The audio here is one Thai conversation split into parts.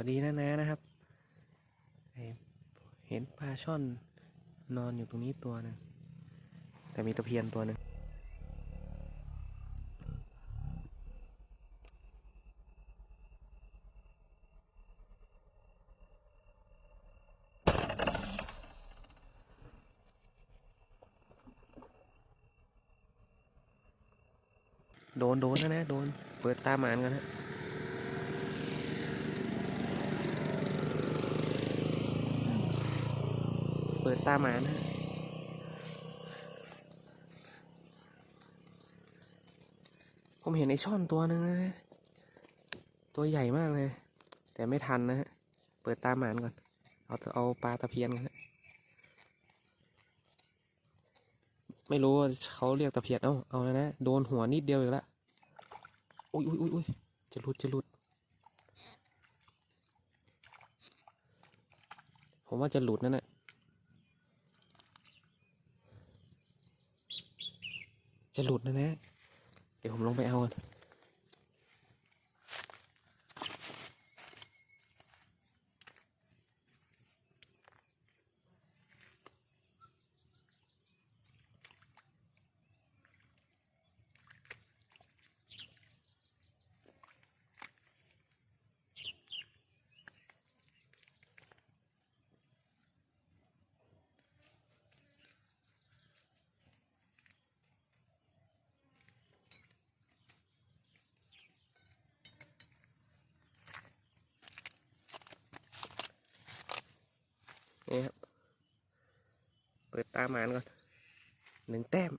วัสดีนะนะนะครับ เห็นปลาช่อนนอนอยู่ตรงนี้ตัวหนึงแต่มีตะเพียนตัวหนึ่งโดนโดนนะนะโดน เปิดตาหมานกันนะ ปิดตาหมานะผมเห็นไอช่อนตัวหนึ่งนะตัวใหญ่มากเลย แต่ไม่ทันนะฮะ เปิดตาหมานก่อน เอาเอาปลาตะเพียนกันฮะไม่รู้เขาเรียกตะเพียน เอาเอาแล้วนะ โดนหัวนิดเดียวอีกแล้วอุ้ยอุ้ยอุ้ยอุ้ยจะหลุดจะหลุด ผมว่าจะหลุดนั่นแหละ จะหลุดนะนะ เดี๋ยวผมลงไปเอากันนี่ ปิดตามานก่อนหนึ่งแต้ม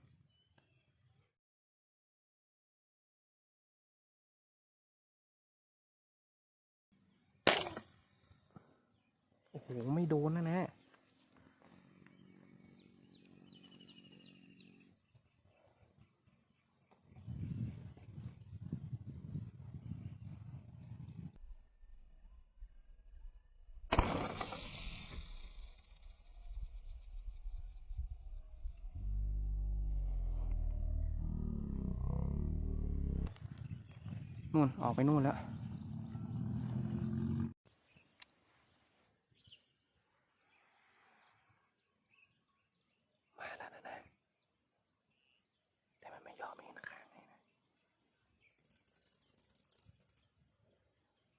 โอ้โห ไม่โดนนะนะ นู่นออกไปนู่นแล้ว มาแล้วนะนะแต่มันไม่ยอมเห็นข้างให้นะ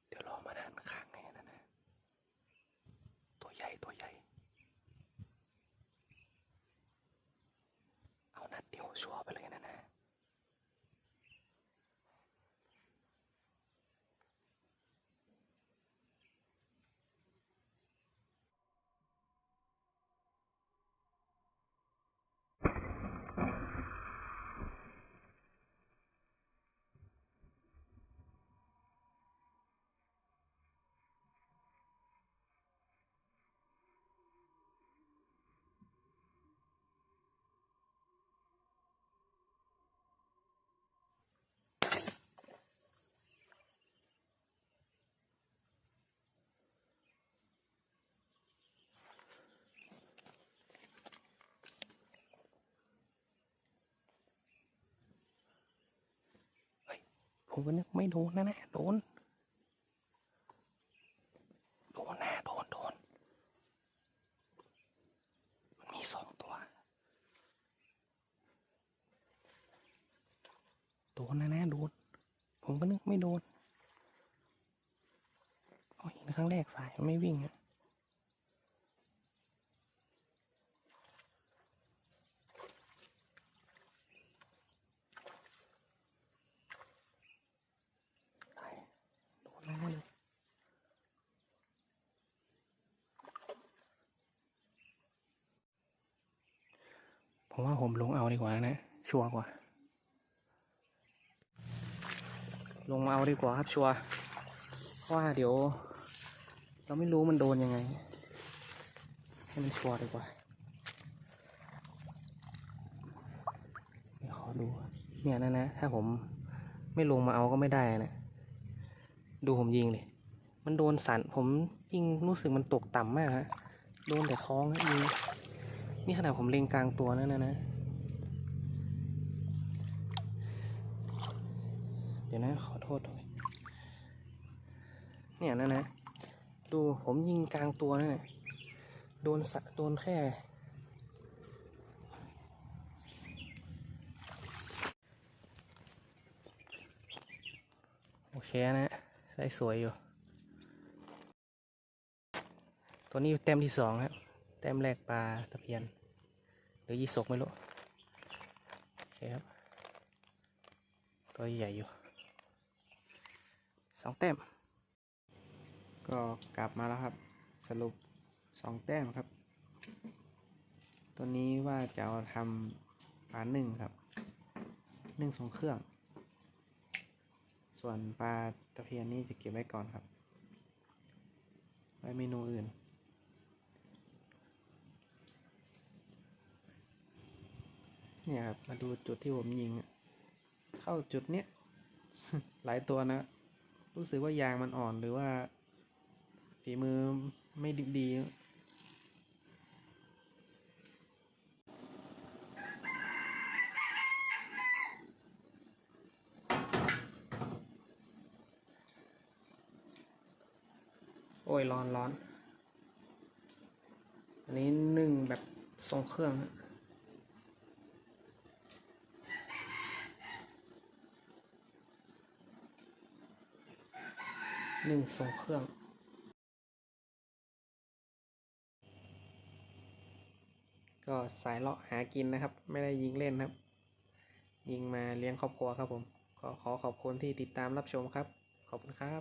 เดี๋ยวรอมาหันข้างให้นะนะ ตัวใหญ่ตัวใหญ่ เอานัดเดียวชัวร์ไปเลยนะนะ ผมก็นึกไม่โดนนะนะโดน โดนนะโดนโดน มันมีสองตัว โดนนะนะโดน ผมก็นึกไม่โดนโอ้ยครั้งแรกสายมันไม่วิ่งอะได้โดนแล้วเลย ผมว่าผมลงเอาดีกว่านะ ชัวร์กว่า ลงมาเอาดีกว่าครับชัวร์เพราะว่าเดี๋ยว เราไม่รู้มันโดนยังไง ให้มันชัวร์ดีกว่าขอดู เนี่ยนะนะ ถ้าผมไม่ลงมาเอาก็ไม่ได้นะดูผมยิงเลยมันโดนสันผมยิงรู้สึกมันตกต่ำมากฮะ โดนแต่ท้องฮะยิง นี่ขนาดผมเล็งกลางตัวนั่นนะนะ เดี๋ยวนะขอโทษด้วยเนี่ยนะนะ ดูผมยิงกลางตัวนั่นแหละโดนสะโดนแค่โอเคนะใส่สวยอยู่ ตัวนี้แต้มที่สองครับ แต้มแรกปลาตะเพียน หรือยี่สกไม่รู้โอเคครับ ตัวใหญ่อยู่สองแต้ม ก็กลับมาแล้วครับ สรุปสองแต้มครับ ตัวนี้ว่าจะเอาทำปลาหนึ่งครับนึ่งทรงเครื่อง ส่วนปลาตะเพียนนี่จะเก็บไว้ก่อนครับ ไว้เมนูอื่น เนี่ยครับมาดูจุดที่ผมยิงเข้าจุดเนี้ยหลายตัวนะ รู้สึกว่ายางมันอ่อนหรือว่า ฝีมือไม่ดีดีโอ้ยร้อนร้อน อันนี้นึ่งแบบทรงเครื่องฮะ หนึ่งทรงเครื่อง ก็สายเลาะหากินนะครับ ไม่ได้ยิงเล่นครับ ยิงมาเลี้ยงครอบครัวครับผมก็ขอขอบคุณที่ติดตามรับชมครับ ขอบคุณครับ